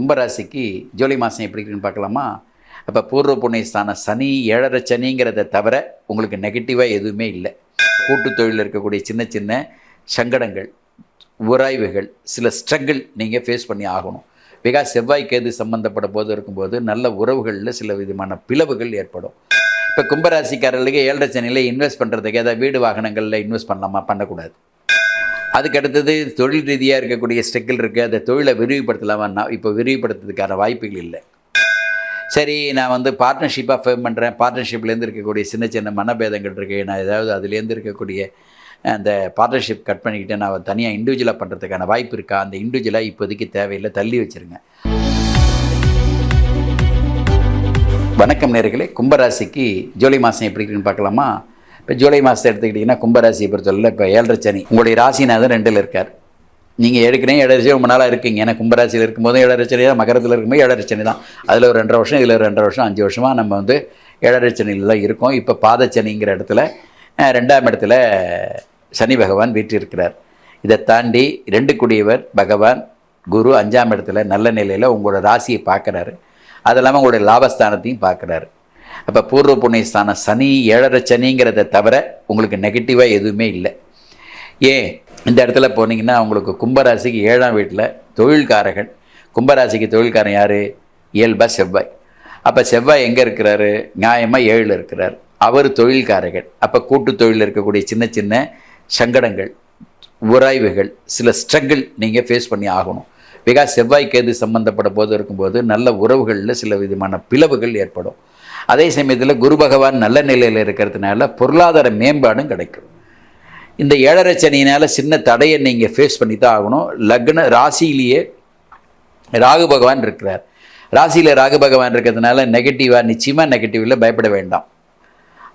கும்பராசிக்கு ஜூலை மாதம் எப்படி இருக்குன்னு பார்க்கலாமா? அப்போ பூர்வ புண்ணியஸ்தான சனி ஏழரை சனிங்கிறத தவிர உங்களுக்கு நெகட்டிவாக எதுவுமே இல்லை. கூட்டு தொழிலில் இருக்கக்கூடிய சின்ன சின்ன சங்கடங்கள் உராய்வுகள் சில ஸ்ட்ரகிள் நீங்கள் ஃபேஸ் பண்ணி ஆகணும். பிகாஸ் செவ்வாய் கேது சம்மந்தப்பட போது இருக்கும்போது நல்ல உறவுகளில் சில விதமான பிளவுகள் ஏற்படும். இப்போ கும்பராசிக்காரர்களுக்கு ஏழரை சனியில் இன்வெஸ்ட் பண்ணுறதுக்கு ஏதாவது வீடு வாகனங்களில் இன்வெஸ்ட் பண்ணலாமா? பண்ணக்கூடாது. அதுக்கு அடுத்தது தொழில் ரீதியாக இருக்கக்கூடிய ஸ்ட்ரகிள் இருக்குது அந்த தொழிலை விரிவுபடுத்தலாமா? இப்போ விரிவுபடுத்துறதுக்கான வாய்ப்புகள் இல்லை. சரி நான் வந்து பார்ட்னர்ஷிப்பாக ஃபேம் பண்ணுறேன் பார்ட்னர்ஷிப்லேருந்து இருக்கக்கூடிய சின்ன சின்ன மனபேதங்கள் இருக்குது நான் ஏதாவது அதுலேருந்து இருக்கக்கூடிய அந்த பார்ட்னர்ஷிப் கட் பண்ணிக்கிட்டு நான் தனியாக இண்டிவிஜுவலாக பண்ணுறதுக்கான வாய்ப்பு இருக்கா? அந்த இண்டிவிஜுவலாக இப்போதைக்கு தேவையில்லை. தள்ளி வச்சுருங்க. வணக்கம் நேர்களே. கும்பராசிக்கு ஜூலை மாதம் எப்படி இருக்குன்னு பார்க்கலாமா? இப்போ ஜூலை மாதத்தை எடுத்துக்கிட்டிங்கன்னா கும்பராசியை பொறுத்தவரை இப்போ ஏழரை சனி. உங்களுடைய ராசிநாதன் ரெண்டில் இருக்கார். நீங்கள் எடுக்கிறீங்க ஏழரை ரொம்ப நாளாக இருக்கீங்க. ஏன்னா கும்பராசியில் இருக்கும்போதும் ஏழரை சனி தான் மகரத்தில் இருக்கும்போது ஏழரை சனி தான். அதில் ஒரு ரெண்டரை வருஷம் இதில் ஒரு ரெண்டரை வருஷம் அஞ்சு வருஷமாக நம்ம வந்து ஏழரை சனியில் தான் இருக்கோம். இப்போ பாதச்சனிங்கிற இடத்துல ரெண்டாம் இடத்துல சனி பகவான் வீற்றிருக்கிறார். இதை தாண்டி ரெண்டு குடியவர் பகவான் குரு அஞ்சாம் இடத்துல நல்ல நிலையில் உங்களோட ராசியை பார்க்குறாரு. அது இல்லாமல் உங்களுடைய லாபஸ்தானத்தையும் பார்க்குறாரு. அப்போ பூர்வ புண்ணியஸ்தானம் சனி ஏழரை சனிங்கிறத தவிர உங்களுக்கு நெகட்டிவாக எதுவுமே இல்லை. ஏன்? இந்த இடத்துல போனீங்கன்னா உங்களுக்கு கும்பராசிக்கு ஏழாம் வீட்டில் தொழில்காரகன் கும்பராசிக்கு தொழில்காரன் யார்? இயல்பா செவ்வாய். அப்போ செவ்வாய் எங்கே இருக்கிறாரு? நியாயமாக ஏழில் இருக்கிறார். அவர் தொழில்காரகன் அப்போ கூட்டு தொழிலில் இருக்கக்கூடிய சின்ன சின்ன சங்கடங்கள் உராய்வுகள் சில ஸ்ட்ரகிள் நீங்கள் ஃபேஸ் பண்ணி ஆகணும். பிகாஸ் செவ்வாய் கேது சம்பந்தப்பட போது இருக்கும்போது நல்ல உறவுகளில் சில விதமான பிளவுகள் ஏற்படும். அதே சமயத்தில் குரு பகவான் நல்ல நிலையில் இருக்கிறதுனால பொருளாதார மேம்பாடும் கிடைக்கும். இந்த ஏழரை சனியினால் சின்ன தடையை நீங்கள் ஃபேஸ் பண்ணி தான் ஆகணும். லக்ன ராசியிலேயே ராகு பகவான் இருக்கிறார். ராசியில் ராகு பகவான் இருக்கிறதுனால நெகட்டிவாக நிச்சயமாக நெகட்டிவில் பயப்பட வேண்டாம்.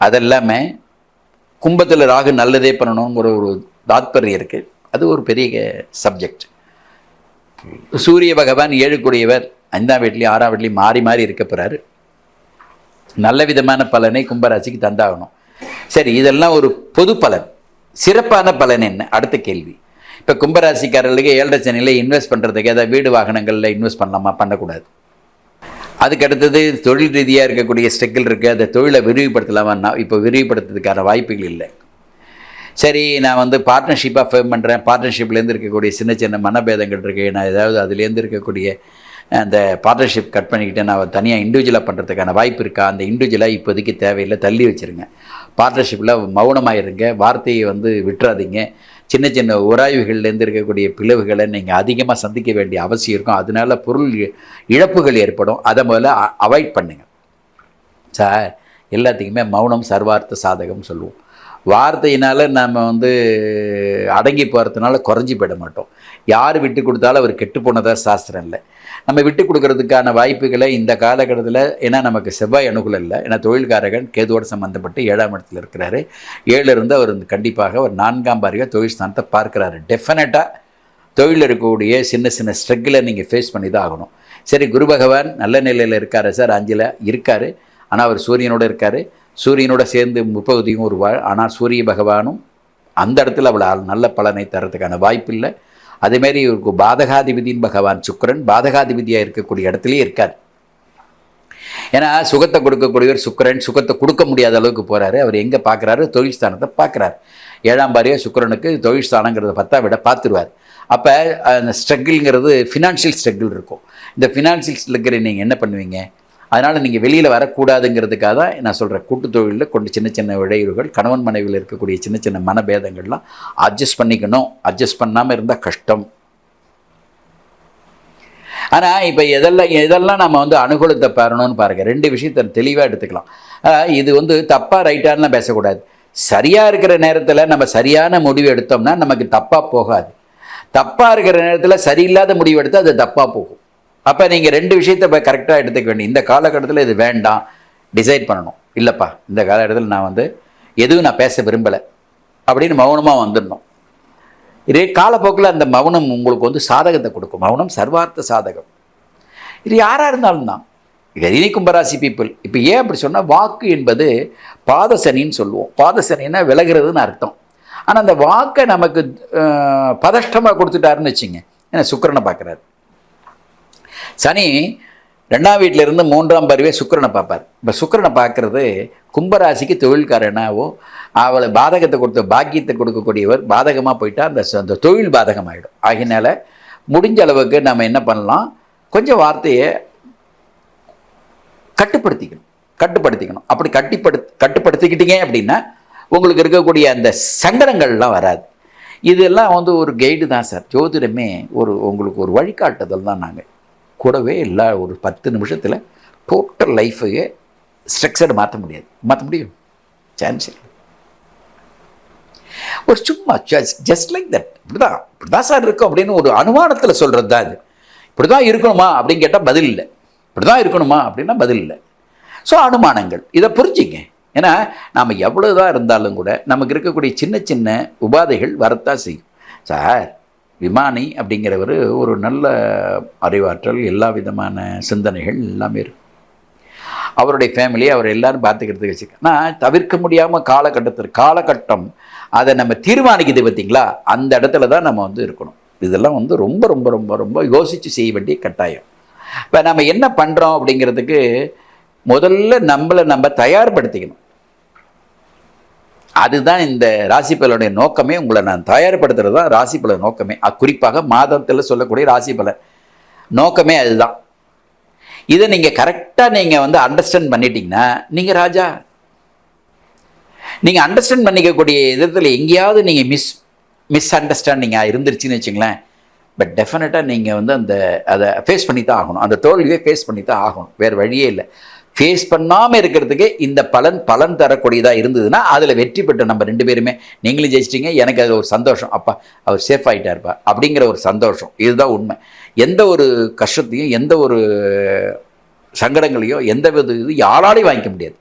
அதெல்லாமே கும்பத்தில் ராகு நல்லதே பண்ணணுங்கிற ஒரு தாத்பரியம் இருக்குது அது ஒரு பெரிய சப்ஜெக்ட் சூரிய பகவான் ஏழுக்குடையவர் ஐந்தாம் வீட்லேயும் ஆறாம் வீட்லேயும் மாறி மாறி இருக்க போகிறாரு நல்ல விதமான பலனை கும்பராசிக்கு தந்தாகணும். சரி இதெல்லாம் ஒரு பொது பலன். சிறப்பான பலன் என்ன? அடுத்த கேள்வி. இப்போ கும்பராசிக்காரர்களுக்கு ஏழரை சனியில் இன்வெஸ்ட் பண்ணுறதுக்கு ஏதாவது வீடு வாகனங்களில் இன்வெஸ்ட் பண்ணலாமா? பண்ணக்கூடாது. அதுக்கு அடுத்தது தொழில் ரீதியாக இருக்கக்கூடிய ஸ்ட்ரகிள் இருக்குது அதை தொழிலை விரிவுபடுத்தலாமா இப்போ விரிவுபடுத்துறதுக்கான வாய்ப்புகள் இல்லை. சரி நான் வந்து பார்ட்னர்ஷிப்பாக ஃபேம் பண்ணுறேன் பார்ட்னர்ஷிப்லேருந்து இருக்கக்கூடிய சின்ன சின்ன மனபேதங்கள் இருக்குது நான் ஏதாவது அதுலேருந்து இருக்கக்கூடிய அந்த பார்ட்னர்ஷிப் கட் பண்ணிக்கிட்டு நான் தனியாக இண்டிவிஜுவலாக பண்ணுறதுக்கான வாய்ப்பு இருக்கா? அந்த இண்டிவிஜுவலாக இப்போதைக்கு தேவையில்லை. தள்ளி வச்சுருங்க. பார்ட்னர்ஷிப்பில் மௌனமாக இருங்க வார்த்தையை வந்து விட்டுறாதீங்க. சின்ன சின்ன உராய்வுகள்லேருந்து இருக்கக்கூடிய பிளவுகளை நீங்கள் அதிகமாக சந்திக்க வேண்டிய அவசியம் இருக்கும். அதனால பொருள் இழப்புகள் ஏற்படும். அதை முதல்ல அவாய்ட் பண்ணுங்கள் சார் எல்லாத்துக்குமே மௌனம் சர்வார்த்த சாதகம் சொல்லுவோம். வார்த்தையினால் நம்ம வந்து அடங்கி போகிறதுனால குறைஞ்சி போயிட மாட்டோம். யார் விட்டு கொடுத்தாலும் அவர் கெட்டு போனதாக சாஸ்திரம் இல்லை. நம்ம விட்டு கொடுக்கறதுக்கான வாய்ப்புகளை இந்த காலகட்டத்தில் ஏன்னா நமக்கு செவ்வாய் அனுகூலம் இல்லை. ஏன்னா தொழில்காரகன் கேதுவோடு சம்மந்தப்பட்டு ஏழாம் இடத்துல இருக்கிறாரு. ஏழு இருந்து அவர் வந்து கண்டிப்பாக ஒரு நான்காம் பாரியாக தொழில் ஸ்தானத்தை பார்க்குறாரு. டெஃபினட்டாக தொழிலில் இருக்கக்கூடிய சின்ன சின்ன ஸ்ட்ரகிளை நீங்கள் ஃபேஸ் பண்ணி தான் ஆகணும். சரி குரு பகவான் நல்ல நிலையில் இருக்காரு சார். அஞ்சில் இருக்கார். ஆனால் அவர் சூரியனோட இருக்கார். சூரியனோட சேர்ந்து முப்பகுதியும் ஒரு ஆனால் சூரிய பகவானும் அந்த இடத்துல அவ்வளோ நல்ல பலனை தரத்துக்கான வாய்ப்பு இல்லை அதேமாரி இவருக்கு பாதகாதிபதியின் பகவான் சுக்கிரன் பாதகாதிபதியாக இருக்கக்கூடிய இடத்துலயே இருக்கார். ஏன்னா சுகத்தை கொடுக்கக்கூடியவர் சுக்கரன் சுகத்தை கொடுக்க முடியாத அளவுக்கு போகிறாரு அவர் எங்கே பார்க்குறாரு தொழில் ஸ்தானத்தை பார்க்குறாரு ஏழாம் பாரியாக சுக்கிரனுக்கு தொழில் ஸ்தானங்கிறத பத்தா விட பார்த்துருவார். அப்போ அந்த ஸ்ட்ரகிள்ங்கிறது ஃபினான்ஷியல் ஸ்ட்ரகிள் இருக்கும். இந்த ஃபினான்ஷியல் ஸ்ட்ரகிள் நீங்கள் என்ன பண்ணுவீங்க? அதனால் நீங்கள் வெளியில் வரக்கூடாதுங்கிறதுக்காக தான் நான் சொல்கிறேன் கூட்டு தொழிலில் கொண்டு சின்ன சின்ன இடையூறுகள் கணவன் மனைவியில் இருக்கக்கூடிய சின்ன சின்ன மனபேதங்கள்லாம் அட்ஜஸ்ட் பண்ணிக்கணும். அட்ஜஸ்ட் பண்ணாமல் இருந்தால் கஷ்டம். ஆனால் இப்போ எதெல்லாம் எதெல்லாம் நம்ம வந்து அனுகூலத்தை பெறணும்னு பாருங்கள் ரெண்டு விஷயத்தை தெளிவாக எடுத்துக்கலாம். இது வந்து தப்பாக ரைட்டானலாம் பேசக்கூடாது. சரியாக இருக்கிற நேரத்தில் நம்ம சரியான முடிவு எடுத்தோம்னா நமக்கு தப்பாக போகாது. தப்பாக இருக்கிற நேரத்தில் சரியில்லாத முடிவு எடுத்தால் அது தப்பாக போகும். அப்போ நீங்கள் ரெண்டு விஷயத்தை இப்போ கரெக்டாக எடுத்துக்க வேண்டிய இந்த காலகட்டத்தில் இது வேண்டாம். டிசைட் பண்ணணும். இல்லைப்பா இந்த காலகட்டத்தில் நான் வந்து எதுவும் நான் பேச விரும்பலை. அப்படின்னு மௌனமாக வந்துடணும். இதே காலப்போக்கில் அந்த மௌனம் உங்களுக்கு வந்து சாதகத்தை கொடுக்கும். மௌனம் சர்வார்த்த சாதகம். இது யாராக இருந்தாலும் தான். கரினி கும்பராசி பீப்புள் இப்போ ஏன் அப்படி சொன்னால் வாக்கு என்பது பாதசனின்னு சொல்லுவோம். பாதசனின்னா விலகிறதுன்னு அர்த்தம். ஆனால் அந்த வாக்கை நமக்கு பதஷ்டமாக கொடுத்துட்டாருன்னு வச்சுங்க. ஏன்னா சுக்கிரனை பார்க்குறாரு. சனி ரெண்டாம் வீட்டில இருந்து மூன்றாம் பருவே சுக்கிரனை பார்ப்பார். இப்போ சுக்கரனை பார்க்குறது கும்பராசிக்கு தொழில்காரனாவோ அவளை பாதகத்தை கொடுத்த பாக்கியத்தை கொடுக்கக்கூடியவர் பாதகமாக போயிட்டால் அந்த அந்த தொழில் பாதகமாயிடும். ஆகினால முடிஞ்ச அளவுக்கு நம்ம என்ன பண்ணலாம்? கொஞ்சம் வார்த்தையை கட்டுப்படுத்திக்கணும். கட்டுப்படுத்திக்கணும். அப்படி கட்டிப்படு கட்டுப்படுத்திக்கிட்டீங்க அப்படின்னா உங்களுக்கு இருக்கக்கூடிய அந்த சங்கடங்கள்லாம் வராது. இதெல்லாம் வந்து ஒரு கைடு தான் சார். ஜோதிடமே ஒரு உங்களுக்கு ஒரு வழிகாட்டுதல் தான் நாங்கள் கூடவே எல்லா ஒரு பத்து நிமிஷத்தில் டோட்டல் லைஃபையே ஸ்ட்ரக்சர்டு மாற்ற முடியாது. மாற்ற முடியும்? சான்ஸ் இல்லை. ஒரு சும்மா ஜஸ்ட் லைக் தட் இப்படிதான் இப்படிதான் சார் இருக்கும் அப்படின்னு ஒரு அனுமானத்தில் சொல்கிறது தான் அது இப்படி தான் இருக்கணுமா அப்படின்னு கேட்டால் பதில் இல்லை. இப்படி தான் இருக்கணுமா அப்படின்னா பதில் இல்லை. ஸோ அனுமானங்கள். இதை புரிஞ்சுங்க. ஏன்னா நாம் எவ்வளோ தான் இருந்தாலும் கூட நமக்கு இருக்கக்கூடிய சின்ன சின்ன உபாதைகள் வரத்தான் செய்யும். சார் விமானி அப்படிங்கிறவர் ஒரு நல்ல அறிவாற்றல் எல்லா விதமான சிந்தனைகள் எல்லாமே இருக்கும் அவருடைய ஃபேமிலி அவர் எல்லாரும் பார்த்துக்கிறதுக்கு வச்சுக்க ஆனால் தவிர்க்க முடியாமல் காலகட்டத்தில் காலகட்டம் அதை நம்ம தீர்மானிக்குது பார்த்திங்களா? அந்த இடத்துல தான் நம்ம வந்து இருக்கணும். இதெல்லாம் வந்து ரொம்ப ரொம்ப ரொம்ப ரொம்ப யோசித்து செய்ய வேண்டிய கட்டாயம். இப்போ நம்ம என்ன பண்ணுறோம் அப்படிங்கிறதுக்கு முதல்ல நம்மளை நம்ம தயார்படுத்திக்கணும். அதுதான் இந்த ராசி பலனுடைய நோக்கமே. உங்களை நான் தயார்படுத்துறது தான் ராசி பலன் நோக்கமே குறிப்பாக மாதத்தில் சொல்லக்கூடிய ராசி பலன் நோக்கமே அதுதான். இதை நீங்கள் கரெக்டாக நீங்கள் வந்து அண்டர்ஸ்டாண்ட் பண்ணிட்டீங்கன்னா நீங்கள் ராஜா. நீங்கள் அண்டர்ஸ்டாண்ட் பண்ணிக்கக்கூடிய விதத்தில் எங்கேயாவது நீங்கள் மிஸ் மிஸ் அண்டர்ஸ்டாண்டிங்காக இருந்துருச்சுன்னு வச்சுங்களேன். பட் டெஃபினட்டாக நீங்கள் வந்து அந்த அதை ஃபேஸ் பண்ணி தான் ஆகணும். அந்த தோல்வியை ஃபேஸ் பண்ணி தான் ஆகணும். வேறு வழியே இல்லை. ஃபேஸ் பண்ணாமல் இருக்கிறதுக்கு இந்த பலன் பலன் தரக்கூடியதாக இருந்ததுன்னா அதில் வெற்றி பெற்ற நம்ம ரெண்டு பேருமே நீங்களும் ஜெயிச்சிட்டீங்க எனக்கு அது ஒரு சந்தோஷம். அப்பா அவர் சேஃப் ஆகிட்டாருப்பா அப்படிங்கிற ஒரு சந்தோஷம். இதுதான் உண்மை. எந்த ஒரு கஷ்டத்தையும் எந்த ஒரு சங்கடங்களையோ எந்த வித இது யாராலையும் வாங்கிக்க முடியாது.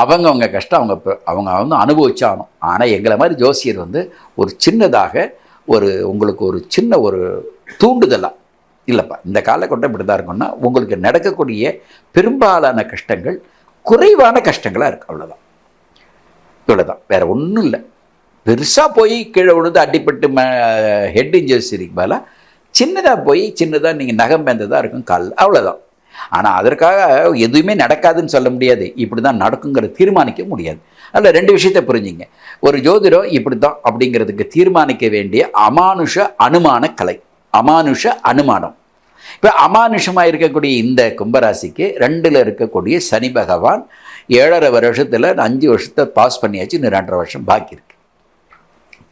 அவங்கவுங்க கஷ்டம் அவங்க அவங்க வந்து அனுபவிச்சாகணும். ஆனால் எங்களை மாதிரி ஜோசியர் வந்து ஒரு சின்னதாக ஒரு உங்களுக்கு ஒரு சின்ன ஒரு தூண்டுதலாக இல்லைப்பா இந்த காலகட்டம் இப்படி தான் இருக்கும்னா உங்களுக்கு நடக்கக்கூடிய பெரும்பாலான கஷ்டங்கள் குறைவான கஷ்டங்களாக இருக்குது அவ்வளோதான் இவ்வளோதான் வேறு ஒன்றும் இல்லை. பெருசாக போய் கீழே விழுந்து அடிப்பட்டு ம ஹெட் இன்ஜர்ஸ் இருக்கு சின்னதாக போய் சின்னதாக நீங்கள் நகம் பேந்ததாக இருக்கும் காலில் அவ்வளோதான் ஆனால் அதற்காக எதுவுமே நடக்காதுன்னு சொல்ல முடியாது. இப்படி தான் நடக்குங்கிற தீர்மானிக்க முடியாது. அதில் ரெண்டு விஷயத்தை புரிஞ்சுங்க. ஒரு ஜோதிடம் இப்படி தான் அப்படிங்கிறதுக்கு தீர்மானிக்க வேண்டிய அமானுஷ அனுமான கலை அமானுஷ அனுமானம். இப்போ அமானுஷமாக இருக்கக்கூடிய இந்த கும்பராசிக்கு ரெண்டில் இருக்கக்கூடிய சனி பகவான் ஏழரை வருஷத்தில் அஞ்சு வருஷத்தை பாஸ் பண்ணியாச்சு இன்னும் ரெண்டரை வருஷம் பாக்கி இருக்கு.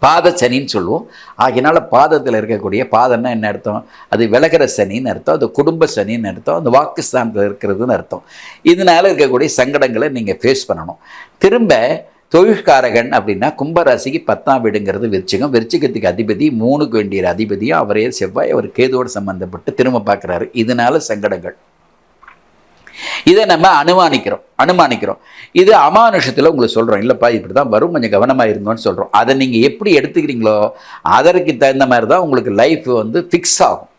பாத சனின்னு சொல்லுவோம். ஆகினால பாதத்தில் இருக்கக்கூடிய பாதம்னா என்ன அர்த்தம்? அது விலகிற சனின்னு அர்த்தம் அது குடும்ப சனின்னு அர்த்தம் அந்த வாக்குஸ்தானத்தில் இருக்கிறதுன்னு அர்த்தம். இதனால இருக்கக்கூடிய சங்கடங்களை நீங்கள் ஃபேஸ் பண்ணணும். திரும்ப தொழிற்காரகன் அப்படின்னா கும்பராசிக்கு பத்தாம் வீடுங்கிறது விருச்சிகம். விருச்சிகத்துக்கு அதிபதி மூணுக்கு வேண்டிய அதிபதியும் அவரே செவ்வாய் அவர் கேதுவோடு சம்பந்தப்பட்டு திரும்ப பார்க்குறாரு. இதனால சங்கடங்கள். இதை நம்ம அனுமானிக்கிறோம். அனுமானிக்கிறோம். இது அமானுஷத்தில் உங்களுக்கு சொல்கிறோம் இல்லைப்பா இப்படி தான் வரும். கொஞ்சம் கவனமாக இருந்தோம்னு சொல்கிறோம் அதை நீங்கள் எப்படி எடுத்துக்கிறீங்களோ அதற்கு தகுந்த மாதிரி தான் உங்களுக்கு லைஃப் வந்து ஃபிக்ஸ் ஆகும்.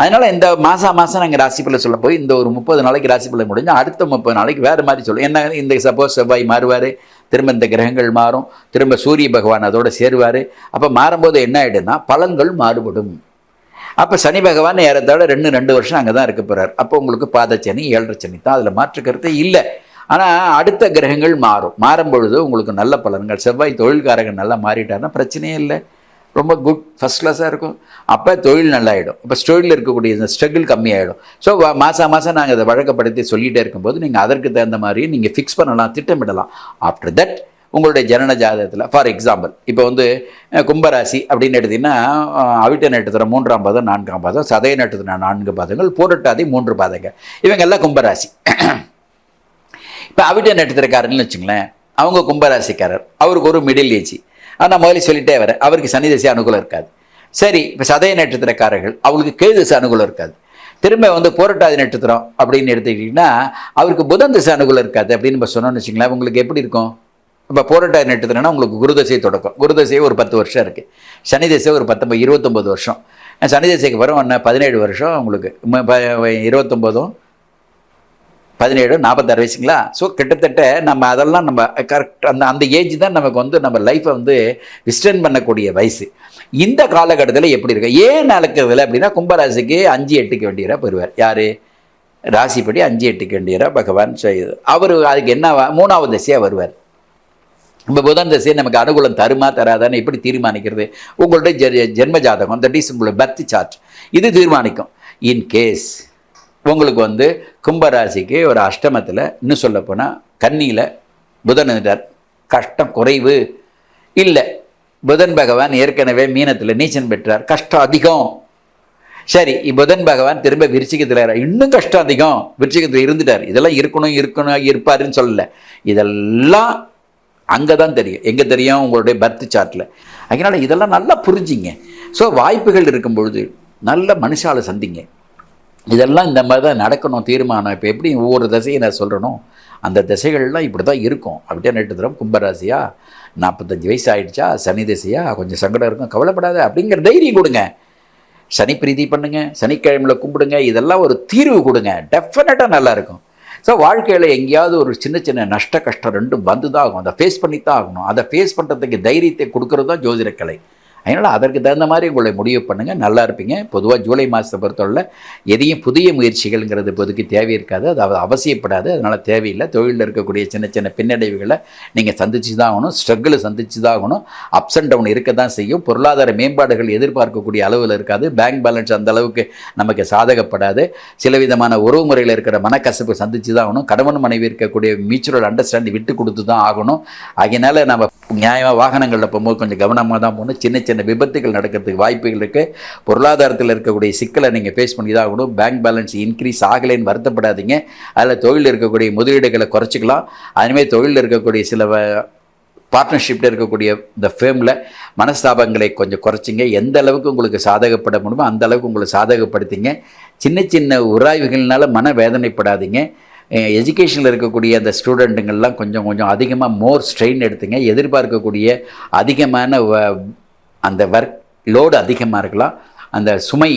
அதனால் இந்த மாதம் மாதம் நாங்கள் ராசி சொல்ல போய் இந்த ஒரு முப்பது நாளைக்கு ராசி முடிஞ்சு அடுத்த முப்பது நாளைக்கு வேறு மாதிரி சொல்லும். என்ன இந்த சப்போஸ் செவ்வாய் மாறுவார் திரும்ப இந்த கிரகங்கள் மாறும் திரும்ப சூரிய பகவான் அதோடு சேருவார். அப்போ மாறும்போது என்ன ஆகிடும்னா பலன்கள் மாறுபடும். அப்போ சனி பகவான் ஏறத்தாழ ரெண்டு ரெண்டு வருஷம் அங்கே தான் இருக்க போகிறார் அப்போ உங்களுக்கு பாதச்சனி ஏழரை சனி தான் அதில் மாற்று இல்லை. ஆனால் அடுத்த கிரகங்கள் மாறும். மாறும் பொழுது உங்களுக்கு நல்ல பலன்கள் செவ்வாய் தொழில்காரர்கள் நல்லா மாறிட்டார்னா பிரச்சனையே இல்லை. ரொம்ப குட் ஃபஸ்ட் கிளாஸாக இருக்கும். அப்போ தொழில் நல்லாயிடும். இப்போ தொழிலில் இருக்கக்கூடிய இந்த ஸ்ட்ரகிள் கம்மியாயிடும். ஸோ மாதம் மாதம் நாங்கள் அதை வழக்கப்படுத்தி சொல்லிகிட்டே இருக்கும்போது நீங்கள் அதற்கு தகுந்த மாதிரி நீங்கள் ஃபிக்ஸ் பண்ணலாம் திட்டமிடலாம். ஆஃப்டர் தட் உங்களுடைய ஜனன ஜாதகத்தில் ஃபார் எக்ஸாம்பிள் இப்போ வந்து கும்பராசி அப்படின்னு எடுத்தீங்கன்னா அவிட்ட நட்சத்திரம் மூன்றாம் பாதம் நான்காம் பாதம் சதய நட்சத்திரம் நான்கு பாதங்கள் போரட்டாதி மூன்று பாதங்கள். இவங்க எல்லாம் கும்பராசி. இப்போ அவிட்ட நட்சத்திரக்காரன்னு வச்சுங்களேன் அவங்க கும்பராசிக்காரர். அவருக்கு ஒரு மிடில் ஏஜ் ஆனால் முதல்ல சொல்லிட்டே வரேன். அவருக்கு சனி தசை அனுகூலம் இருக்காது. சரி இப்போ சதய நட்சத்திரக்காரர்கள் அவங்களுக்கு கேது அனுகூலம் இருக்காது. திரும்ப வந்து போராட்டாதி நட்சத்திரம் அப்படின்னு எடுத்துக்கிட்டிங்கன்னா அவருக்கு புதன் திசை அனுகூலம் இருக்காது அப்படின்னு நம்ம சொன்னோம்னு வச்சுங்களேன் உங்களுக்கு எப்படி இருக்கும்? இப்போ போராட்டாதி நட்சத்திரம்னா உங்களுக்கு குருதசை தொடக்கம். குருதசையே ஒரு பத்து வருஷம் இருக்குது சனி தசை ஒரு பத்தொம்பது இருபத்தொம்பது வருஷம். சனி தசைக்கு வரும் என்ன பதினேழு வருஷம் உங்களுக்கு. இருபத்தொம்போதும் பதினேழு நாற்பத்தாறு வயசுங்களா? ஸோ கிட்டத்தட்ட நம்ம அதெல்லாம் நம்ம கரெக்ட் அந்த அந்த ஏஜ் தான் நமக்கு வந்து நம்ம லைஃப்பை வந்து விஸ்டன் பண்ணக்கூடிய வயசு. இந்த காலகட்டத்தில் எப்படி இருக்கு? ஏன் நடக்கிறதுல அப்படின்னா கும்பராசிக்கு அஞ்சு எட்டுக்கு வேண்டியராக போயிடுவார் யார்? ராசிப்படி அஞ்சு எட்டுக்கு வேண்டியராக பகவான் செய்யுது அவர் அதுக்கு என்ன மூணாவது திசையாக வருவார். இப்போ புதன் திசை நமக்கு அனுகூலம் தருமா தராதான்னு எப்படி தீர்மானிக்கிறது? உங்களுடைய ஜெ ஜென்ம ஜாதகம் தட் இஸ் உங்களுடைய பர்த் சார்ட் இது தீர்மானிக்கும். இன் கேஸ் உங்களுக்கு வந்து கும்பராசிக்கு ஒரு அஷ்டமத்தில் இன்னும் சொல்ல போனால் கன்னியில் புதன் இருந்தார் கஷ்டம் குறைவு. இல்லை புதன் பகவான் ஏற்கனவே மீனத்தில் நீச்சன் பெற்றார். கஷ்டம் அதிகம். சரி புதன் பகவான் திரும்ப விருச்சிகத்தில் இன்னும் கஷ்டம் அதிகம். விருச்சிகத்தில் இருந்துட்டார். இதெல்லாம் இருக்கணும் இருக்கணும் இருப்பாருன்னு சொல்லலை. இதெல்லாம் அங்கே தான் தெரியும். எங்கே தெரியும்? உங்களுடைய பர்த் சார்ட்டில் அதனால் இதெல்லாம் நல்லா புரிஞ்சிங்க. ஸோ வாய்ப்புகள் இருக்கும் பொழுது நல்ல மனுஷாலை சந்திங்க. இதெல்லாம் இந்த மாதிரி தான் நடக்கணும் தீர்மானம். இப்போ எப்படி ஒவ்வொரு திசையை நான் சொல்கிறனோ அந்த திசைகள்லாம் இப்படி தான் இருக்கும். அப்படியே நெட்டு தரம் கும்பராசியா நாற்பத்தஞ்சு வயசு ஆகிடுச்சா சனி திசையா கொஞ்சம் சங்கடம் இருக்கும் கவலைப்படாத அப்படிங்கிற தைரியம் கொடுங்க. சனி பிரீதி பண்ணுங்க சனிக்கிழமையில் கும்பிடுங்க இதெல்லாம் ஒரு தீர்வு கொடுங்க. டெஃபினட்டாக நல்லாயிருக்கும் ஸோ வாழ்க்கையில் எங்கேயாவது ஒரு சின்ன சின்ன நஷ்ட கஷ்டம் ரெண்டும் வந்து தான் ஆகும். அதை ஃபேஸ் பண்ணி தான் ஆகணும். அதை ஃபேஸ் பண்ணுறதுக்கு தைரியத்தை கொடுக்குறது தான் ஜோதிடக்கலை. அதனால் அதற்கு தகுந்த மாதிரி உங்களை முடிவு பண்ணுங்கள் நல்லா இருப்பீங்க. பொதுவாக ஜூலை மாதத்தை பொறுத்தவரை எதையும் புதிய முயற்சிகள்ங்கிறது இப்போதைக்கு தேவை இருக்காது. அது அவசியப்படாது. அதனால் தேவையில்லை. தொழிலில் இருக்கக்கூடிய சின்ன சின்ன பின்னடைவுகளை நீங்கள் சந்திச்சு தான் ஆகணும். ஸ்ட்ரகிள் சந்திச்சு தான் ஆகணும். அப்ஸ் அண்ட் டவுன் இருக்க தான் செய்யும். பொருளாதார மேம்பாடுகள் எதிர்பார்க்கக்கூடிய அளவில் இருக்காது. பேங்க் பேலன்ஸ் அந்த அளவுக்கு நமக்கு சாதகப்படாது. சில விதமான உறவு முறையில் இருக்கிற மனக்கசப்பு சந்திச்சு தான் ஆகணும். கணவன் மனைவி இருக்கக்கூடிய மியூச்சுவல் அண்டர்ஸ்டாண்டிங் விட்டு கொடுத்து தான் ஆகணும். அதனால் நம்ம நியாயமாக வாகனங்களில் போகும்போது கொஞ்சம் கவனமாக தான் போகணும். சின்ன சின்ன விபத்துகள் நடக்கிறதுக்கு வாய்ப்புகள் இருக்குது பொருளாதாரத்தில் இருக்கக்கூடிய சிக்கலை நீங்கள் ஃபேஸ் பண்ணி தான் ஆகணும். பேங்க் பேலன்ஸ் இன்க்ரீஸ் ஆகலைன்னு வருத்தப்படாதீங்க. அதில் தொழில் இருக்கக்கூடிய முதலீடுகளை குறைச்சிக்கலாம். அதுமாரி தொழிலில் இருக்கக்கூடிய சில பார்ட்னர்ஷிப்பில் இருக்கக்கூடிய இந்த ஃபேமில் மனஸ்தாபங்களை கொஞ்சம் குறைச்சிங்க. எந்த அளவுக்கு உங்களுக்கு சாதகப்பட முடியுமோ அந்த அளவுக்கு உங்களை சாதகப்படுத்திங்க. சின்ன சின்ன உராய்வுகள்னால மன வேதனைப்படாதீங்க. எஜுகேஷனில் இருக்கக்கூடிய அந்த ஸ்டூடெண்ட்டுங்கள்லாம் கொஞ்சம் கொஞ்சம் அதிகமாக மோர் ஸ்ட்ரெயின் எடுத்துங்க. எதிர்பார்க்கக்கூடிய அதிகமான வ- அந்த ஒர்க் லோடு அதிகமாக இருக்கலாம் அந்த சுமை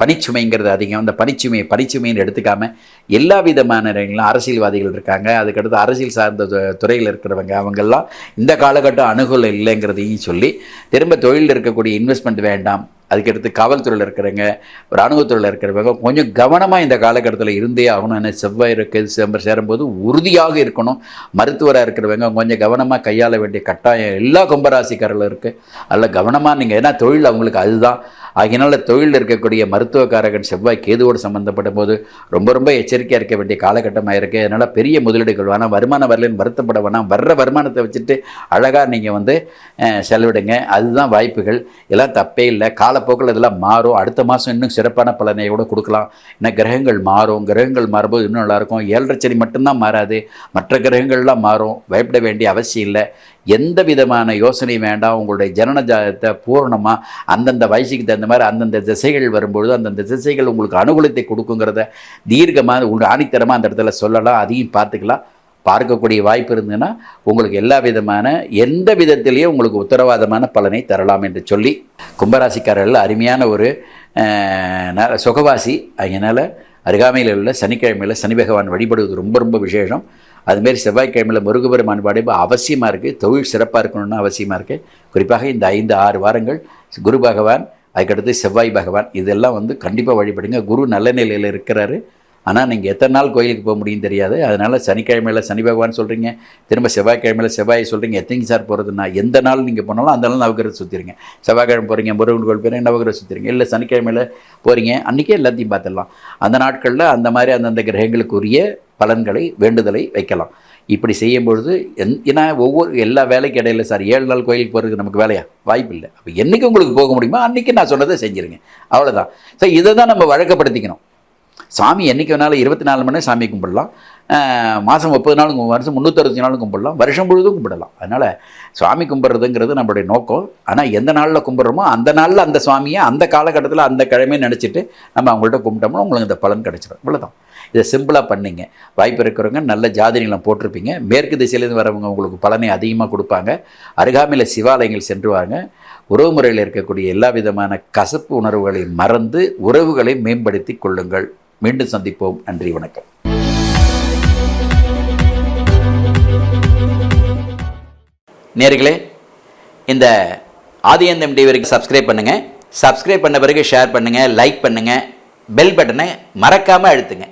பனிச்சுமைங்கிறது பணிச்சுமைங்கிறது அதிகம். அந்த பனிச்சுமை பணிச்சுமைன்னு எடுத்துக்காமல் எல்லா விதமான அரசியல்வாதிகள் இருக்காங்க. அதுக்கடுத்து அரசியல் சார்ந்த துறையில் இருக்கிறவங்க அவங்கெல்லாம் இந்த காலகட்டம் அணுகூலம் இல்லைங்கிறதையும் சொல்லி திரும்ப தொழிலில் இருக்கக்கூடிய இன்வெஸ்ட்மெண்ட் வேண்டாம் அதுக்கடுத்து காவல்துறையில் இருக்கிறவங்க இராணுவத்துறையில் இருக்கிறவங்க கொஞ்சம் கவனமாக இந்த காலகட்டத்தில் இருந்தே ஆகணும். ஏன்னா செவ்வாய் இருக்கு சேம்பர் சேரும்போது உறுதியாக இருக்கணும். மருத்துவராக இருக்கிறவங்க கொஞ்சம் கவனமாக கையாள வேண்டிய கட்டாயம் எல்லா கும்பராசிக்காரர்களும் இருக்குது அதில் கவனமாக நீங்கள் ஏன்னா தொழில் அவங்களுக்கு அதுதான். ஆகினால தொழிலில் இருக்கக்கூடிய மருத்துவக்காரகன் செவ்வாய் கேதுவோடு சம்மந்தப்பட்ட போது ரொம்ப ரொம்ப எச்சரிக்கையாக இருக்க வேண்டிய காலகட்டமாக இருக்குது அதனால் பெரிய முதலீடுகள் வேணாம் வருமானம் வரலன்னு வருத்தப்பட வேணாம் வர்ற வருமானத்தை வச்சுட்டு அழகாக நீங்கள் வந்து செலவிடுங்க. அதுதான் வாய்ப்புகள். எல்லாம் தப்பே இல்லை. காலப்போக்கில் இதெல்லாம் மாறும். அடுத்த மாதம் இன்னும் சிறப்பான பலனை கூட கொடுக்கலாம். ஏன்னா கிரகங்கள் மாறும். கிரகங்கள் மாறும்போது இன்னும் நல்லாயிருக்கும். ஏழரை சனி மட்டும்தான் மாறாது. மற்ற கிரகங்கள்லாம் மாறும். பயப்பட வேண்டிய அவசியம் இல்லை. எந்த விதமான யோசனை வேண்டாம். உங்களுடைய ஜனன ஜாதகத்தை பூரணமாக அந்தந்த வயசுக்கு தகுந்த மாதிரி அந்தந்த திசைகள் வரும்பொழுது அந்தந்த திசைகள் உங்களுக்கு அனுகூலத்தை கொடுக்குங்கிறத தீர்க்கமாக உங்களுக்கு ஆணித்தரமாக அந்த இடத்துல சொல்லலாம். அதையும் பார்த்துக்கலாம். பார்க்கக்கூடிய வாய்ப்பு இருந்ததுன்னா உங்களுக்கு எல்லா விதமான எந்த விதத்திலையும் உங்களுக்கு உத்தரவாதமான பலனை தரலாம் என்று சொல்லி கும்பராசிக்காரர்கள் அருமையான ஒரு சுகவாசி. அதனால் அருகாமையில் உள்ள சனிக்கிழமையில் சனி பகவான் வழிபடுவது ரொம்ப ரொம்ப விசேஷம். அதுமாரி செவ்வாய்க்கிழமையில் முருகபெருமான் வழிபா அவசியமாக இருக்குது தொழில் சிறப்பாக இருக்கணும்னு அவசியமாக இருக்குது குறிப்பாக இந்த ஐந்து ஆறு வாரங்கள் குரு பகவான் அதுக்கடுத்து செவ்வாய் பகவான் இதெல்லாம் வந்து கண்டிப்பாக வழிபடுங்க. குரு நல்ல நிலையில் இருக்கிறாரு. ஆனால் நீங்கள் எத்தனை நாள் கோயிலுக்கு போக முடியும் தெரியாது. அதனால் சனிக்கிழமையில் சனி பகவான் சொல்கிறீங்க திரும்ப செவ்வாய்க்கிழமையில் செவ்வாய் சொல்கிறீங்க எத்தனை சார் போகிறதுனா எந்த நாள் நீங்கள் போனாலும் அந்த நாள் நவகிரகம் சுற்றிருங்க செவ்வாய்க்கிழமை போகிறீங்க முருகன் கோயில் போகிறீங்க நவகிரகம் சுற்றிருங்க இல்லை சனிக்கிழமையில் போகிறீங்க அன்றைக்கே எல்லாத்தையும் பார்த்துடலாம். அந்த நாட்களில் அந்த மாதிரி அந்தந்த கிரகங்களுக்குரிய பலன்களை வேண்டுதலை வைக்கலாம். இப்படி செய்யும் பொழுது என் ஏன்னா ஒவ்வொரு எல்லா வேலைக்கு இடையில சார் ஏழு நாள் கோயிலுக்கு போகிறதுக்கு நமக்கு வேலையா? வாய்ப்பு இல்லை. அப்போ என்றைக்கு உங்களுக்கு போக முடியுமோ அன்றைக்கி நான் சொன்னதை செஞ்சுருங்க. அவ்வளோதான் ஸோ இதை தான் நம்ம வழக்கப்படுத்திக்கணும். சாமி என்றைக்கு வேணாலும் இருபத்தி நாலு மணி சாமி கும்பிடலாம். மாதம் முப்பது நாளும் வருஷம் முந்நூற்றறுபத்தி நாளும் கும்பிடலாம். வருஷம் முழுதும் கும்பிடலாம். அதனால் சுவாமி கும்பிட்றதுங்கிறது நம்மளுடைய நோக்கம். ஆனால் எந்த நாளில் கும்பிட்றோமோ அந்த நாளில் அந்த சுவாமியை அந்த காலகட்டத்தில் அந்த கிழமையை நினச்சிட்டு நம்ம அவங்கள்ட்ட கும்பிட்டோம்னா உங்களுக்கு இந்த பலன் கிடச்சிடும் இவ்வளோதான் இதை சிம்பிளாக பண்ணிங்க. வாய்ப்பு இருக்கிறவங்க நல்ல ஜாதி நிலம் போட்டிருப்பீங்க. மேற்கு திசையிலேருந்து வரவங்க உங்களுக்கு பலனை அதிகமாக கொடுப்பாங்க. அருகாமையில் சிவாலயங்கள் சென்று வாங்க உறவு முறையில் இருக்கக்கூடிய எல்லா விதமான கசப்பு உணர்வுகளை மறந்து உறவுகளை மேம்படுத்தி கொள்ளுங்கள். மீண்டும் சந்திப்போம். நன்றி வணக்கம். நேர்களே இந்த ஆதியந்தம் டிவிக்கு சப்ஸ்கிரைப் பண்ணுங்கள் சப்ஸ்கிரைப் பண்ண பிறகு ஷேர் பண்ணுங்கள் லைக் பண்ணுங்கள் பெல் பட்டனை மறக்காமல் அழுத்துங்க.